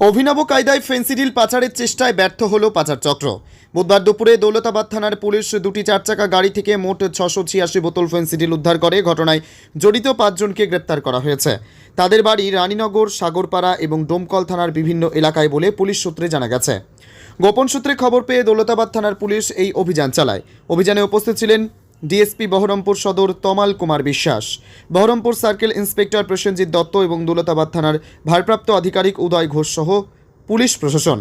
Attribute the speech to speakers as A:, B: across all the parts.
A: অভিনব কায়দায় ফেন্সিডিল পাচারের চেষ্টায় ব্যর্থ হলো পাচার চক্র বুধবার দুপুরে দৌলতাবাদ থানার পুলিশ দুটি চার চাকা গাড়ি থেকে মোট ছশো ছিয়াশি বোতল ফেন্সিডিল উদ্ধার করে, ঘটনায় জড়িত পাঁচজনকে গ্রেপ্তার করা হয়েছে। তাদের বাড়ি রানীনগর, সাগরপাড়া এবং ডোমকল থানার বিভিন্ন এলাকায় বলে পুলিশ সূত্রে জানা গেছে। গোপন সূত্রে খবর পেয়ে দৌলতাবাদ থানার পুলিশ এই অভিযান চালায়। অভিযানে উপস্থিত ছিলেন ডিএসপি বহরমপুর সদর তমাল কুমার বিশ্বাস। বহরমপুর সার্কেল ইন্সপেক্টর প্রসেনজিৎ দত্ত এবং দৌলতাবাদ থানার ভারপ্রাপ্ত আধিকারিক উদয় ঘোষ সহ পুলিশ প্রশাসন।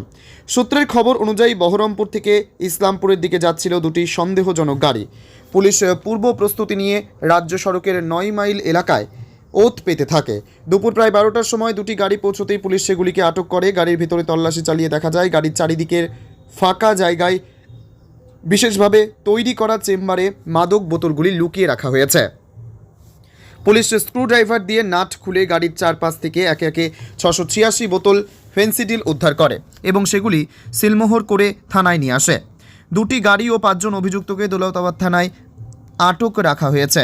A: সূত্রের খবর অনুযায়ী বহরমপুর থেকে ইসলামপুরের দিকে যাচ্ছিল দুটি সন্দেহজনক গাড়ি। পুলিশ পূর্ব প্রস্তুতি নিয়ে রাজ্য সড়কের নয় মাইল এলাকায় ওত পেতে থাকে। দুপুর প্রায় বারোটার সময় দুটি গাড়ি পৌঁছতেই পুলিশ সেগুলিকে আটক করে। গাড়ির ভিতরে তল্লাশি চালিয়ে দেখা যায়, গাড়ির চারিদিকের ফাঁকা জায়গায় বিশেষভাবে তৈরি করা চেম্বারে মাদক বোতলগুলি লুকিয়ে রাখা হয়েছে। পুলিশ স্ক্রুড্রাইভার দিয়ে নাট খুলে গাড়ির চারপাশ থেকে একে একে ছশো ছিয়াশি বোতল ফেন্সিডিল উদ্ধার করে এবং সেগুলি সিলমোহর করে থানায় নিয়ে আসে। দুটি গাড়ি ও পাঁচজন অভিযুক্তকে দৌলতাবাদ থানায় আটক রাখা হয়েছে।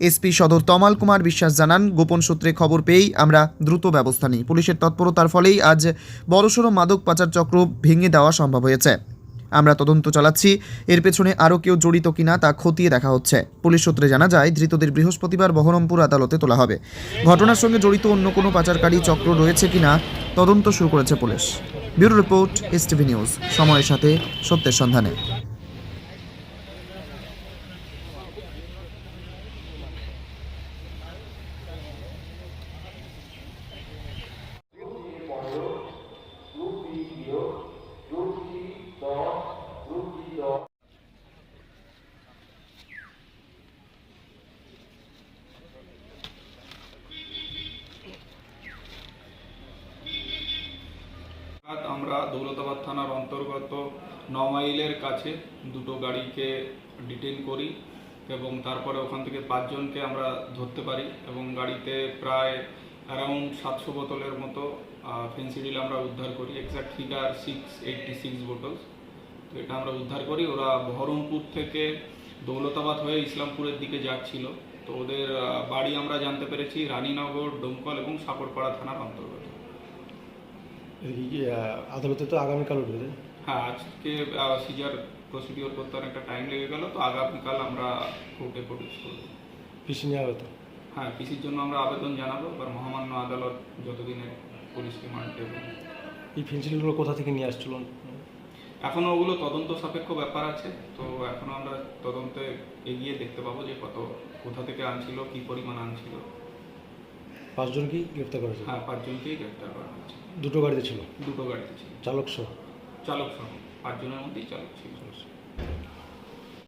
A: এসপি সদর তমাল কুমার বিশ্বাস জানান, গোপন সূত্রে খবর পেয়েই আমরা দ্রুত ব্যবস্থা নিই। পুলিশের তৎপরতার ফলেই আজ বড়সড় মাদক পাচার চক্র ভেঙে দেওয়া সম্ভব হয়েছে। আমরা তদন্ত চালাচ্ছি। এর পেছনে আরও কেউ জড়িত কিনা তা খতিয়ে দেখা হচ্ছে। পুলিশ সূত্রে জানা যায়, ধৃতদের বৃহস্পতিবার বহরমপুর আদালতে তোলা হবে। ঘটনার সঙ্গে জড়িত অন্য কোনো পাচারকারী চক্র রয়েছে কিনা তদন্ত শুরু করেছে police. Bureau report S TV news. সময়ের সাথে সত্যের সন্ধানে।
B: আজ আমরা দৌলতাবাদ থানার অন্তর্গত নমাইলের কাছে দুটো গাড়িকে ডিটেন করি এবং তারপরে ওখান থেকে পাঁচজনকে আমরা ধরতে পারি এবং গাড়িতে প্রায় অ্যারাউন্ড সাতশো বোতলের মতো ফেন্সিডিল আমরা উদ্ধার করি। Exact figure six eighty six bottles তো এটা আমরা উদ্ধার করি। ওরা বহরমপুর থেকে দৌলতাবাদ হয়ে ইসলামপুরের দিকে যাচ্ছিল। তো ওদের বাড়ি আমরা জানতে পেরেছি রানীনগর ডোমকল এবং সাকরপাড়া থানার অন্তর্গত।
C: আদালতে তো আগামীকাল উঠবে?
B: হ্যাঁ আজকে সিজার প্রসিডিওর করতে অনেকটা টাইম লেগে গেল তো আগামীকাল আমরা কোর্টে প্রডিউস করব।
C: পিসি নেওয়া হতো
B: হ্যাঁ পিসির জন্য আমরা আবেদন জানাব এবার মহামান্য আদালত যতদিনে পুলিশ রিমান্ড দেবে।
C: এই ফেন্সিলগুলো কোথা থেকে নিয়ে আসছিল?
B: এখনও ওগুলো তদন্ত সাপেক্ষ ব্যাপার আছে তো এখনও আমরা তদন্তে এগিয়ে দেখতে পাবো যে কত কোথা থেকে আনছিল কী পরিমাণ আনছিল।
C: পাঁচজনকেই গ্রেফতার করা হয়েছে?
B: হ্যাঁ পাঁচজনকেই গ্রেফতার করা হয়েছে।
C: দুটো গাড়িতে ছিল?
B: দুটো গাড়িতে ছিল।
C: চালক সহ?
B: চালক সহ। পাঁচজনের মধ্যেই চালক ছিল।